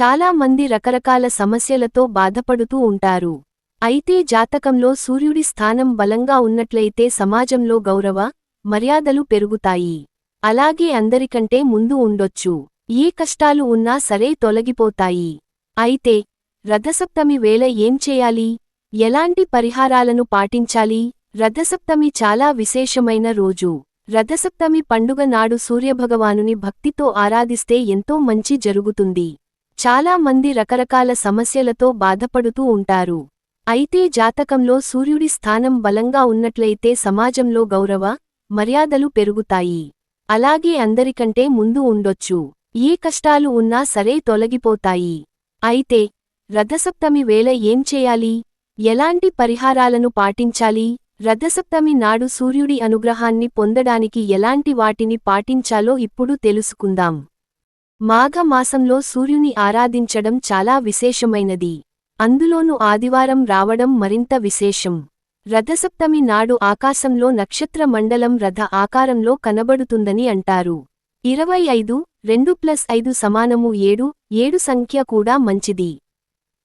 చాలా మంది రకరకాల సమస్యలతో బాధపడుతూ ఉంటారు. అయితే జాతకంలో సూర్యుడి స్థానం బలంగా ఉన్నట్లయితే సమాజంలో గౌరవ మర్యాదలు పెరుగుతాయి. అలాగే అందరికంటే ముందు ఉండొచ్చు. ఏ కష్టాలు ఉన్నా సరే తొలగిపోతాయి. అయితే రథసప్తమి వేళ ఏం చేయాలి? ఎలాంటి పరిహారాలను పాటించాలి? రథసప్తమి చాలా విశేషమైన రోజు. రథసప్తమి పండుగ నాడు సూర్యభగవానుని భక్తితో ఆరాధిస్తే ఎంతో మంచి జరుగుతుంది. చాలా మంది రకరకాల సమస్యలతో బాధపడుతూ ఉంటారు. అయితే జాతకంలో సూర్యుడి స్థానం బలంగా ఉన్నట్లయితే సమాజంలో గౌరవ మర్యాదలు పెరుగుతాయి. అలాగే అందరికంటే ముందు ఉండొచ్చు. ఏ కష్టాలు ఉన్నా సరే తొలగిపోతాయి. అయితే రథసప్తమి వేళ ఏం చేయాలి? ఎలాంటి పరిహారాలను పాటించాలి? రథసప్తమి నాడు సూర్యుడి అనుగ్రహాన్ని పొందడానికి ఎలాంటి వాటిని పాటించాలో ఇప్పుడు తెలుసుకుందాం. మాఘమాసంలో సూర్యుని ఆరాధించడం చాలా విశేషమైనది. అందులోనూ ఆదివారం రావడం మరింత విశేషం. రథసప్తమి నాడు ఆకాశంలో నక్షత్ర మండలం రథ ఆకారంలో కనబడుతుందని అంటారు. ఇరవై ఐదు రెండు ప్లస్ ఐదు సమానము ఏడు ఏడు సంఖ్య కూడా మంచిది.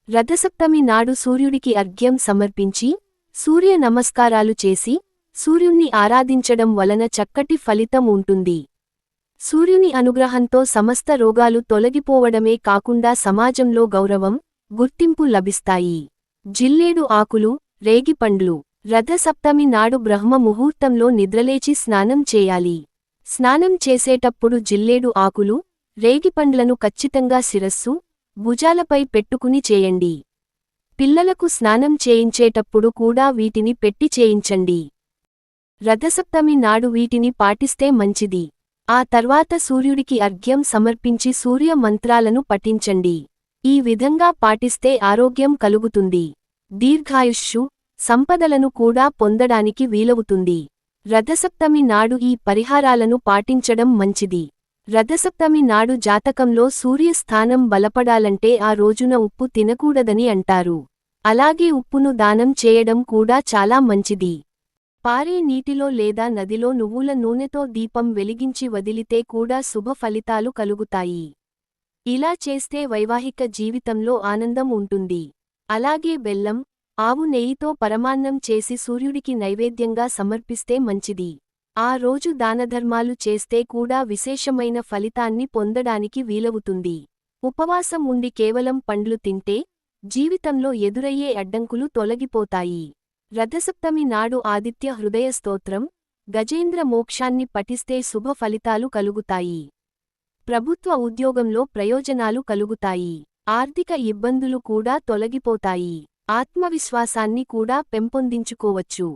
రథసప్తమి నాడు సూర్యుడికి అర్ఘ్యం సమర్పించి సూర్య నమస్కారాలు చేసి సూర్యుణ్ణి ఆరాధించడం వలన చక్కటి ఫలితం ఉంటుంది. సూర్యుని అనుగ్రహంతో సమస్త రోగాలు తొలగిపోవడమే కాకుండా సమాజంలో గౌరవం గుర్తింపు లభిస్తాయి. జిల్లేడు ఆకులు రేగిపండ్లు రథసప్తమి నాడు బ్రహ్మ ముహూర్తంలో నిద్రలేచి స్నానం చేయాలి. స్నానం చేసేటప్పుడు జిల్లేడు ఆకులు రేగిపండ్లను ఖచ్చితంగా శిరస్సు భుజాలపై పెట్టుకుని చేయండి. పిల్లలకు స్నానం చేయించేటప్పుడు కూడా వీటిని పెట్టి చేయించండి. రథసప్తమి నాడు వీటిని పాటిస్తే మంచిది. ఆ తర్వాత సూర్యుడికి అర్ఘ్యం సమర్పించి సూర్య మంత్రాలను పఠించండి. ఈ విధంగా పాటిస్తే ఆరోగ్యం కలుగుతుంది. దీర్ఘాయుష్షు సంపదలను కూడా పొందడానికి వీలవుతుంది. రథసప్తమి నాడు ఈ పరిహారాలను పాటించడం మంచిది. రథసప్తమి నాడు జాతకంలో సూర్యస్థానం బలపడాలంటే ఆ రోజున ఉప్పు తినకూడదని అంటారు. అలాగే ఉప్పును దానం చేయడం కూడా చాలా మంచిది. పారే నీటిలో లేదా నదిలో నువ్వుల నూనెతో దీపం వెలిగించి వదిలితే కూడా శుభ ఫలితాలు కలుగుతాయి. ఇలా చేస్తే వైవాహిక జీవితంలో ఆనందం ఉంటుంది. అలాగే బెల్లం ఆవు నెయ్యితో పరమాన్నం చేసి సూర్యుడికి నైవేద్యంగా సమర్పిస్తే మంచిది. ఆ రోజు దానధర్మాలు చేస్తే కూడా విశేషమైన ఫలితాన్ని పొందడానికి వీలవుతుంది. ఉపవాసం ఉండి కేవలం పండ్లు తింటే జీవితంలో ఎదురయ్యే అడ్డంకులు తొలగిపోతాయి. రథసప్తమి నాడు ఆదిత్య హృదయ స్తోత్రం గజేంద్ర మోక్షాన్ని పఠిస్తే శుభ ఫలితాలు కలుగుతాయి. ప్రభుత్వ ఉద్యోగంలో ప్రయోజనాలు కలుగుతాయి. ఆర్థిక ఇబ్బందులు కూడా తొలగిపోతాయి. ఆత్మవిశ్వాసాన్ని కూడా పెంపొందించుకోవచ్చు.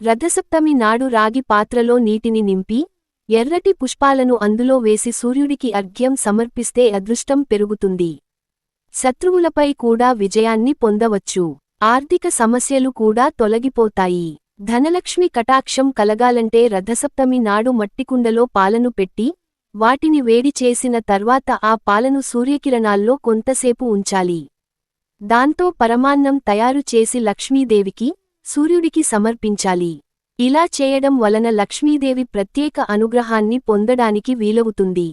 రథసప్తమి నాడు రాగి పాత్రలో నీటిని నింపి ఎర్రటి పుష్పాలను అందులో వేసి సూర్యుడికి అర్ఘ్యం సమర్పిస్తే అదృష్టం పెరుగుతుంది. శత్రువులపై కూడా విజయాన్ని పొందవచ్చు. ఆర్థిక సమస్యలు కూడా తొలగిపోతాయి. ధనలక్ష్మి కటాక్షం కలగాలంటే రథసప్తమి నాడు మట్టికుండలో పాలను పెట్టి వాటిని వేడి చేసిన తర్వాత ఆ పాలను సూర్యకిరణాల్లో కొంతసేపు ఉంచాలి. దాంతో పరమాన్నం తయారు చేసి లక్ష్మీదేవికి సూర్యుడికి సమర్పించాలి. ఇలా చేయడం వలన లక్ష్మీదేవి ప్రత్యేక అనుగ్రహాన్ని పొందడానికి వీలవుతుంది.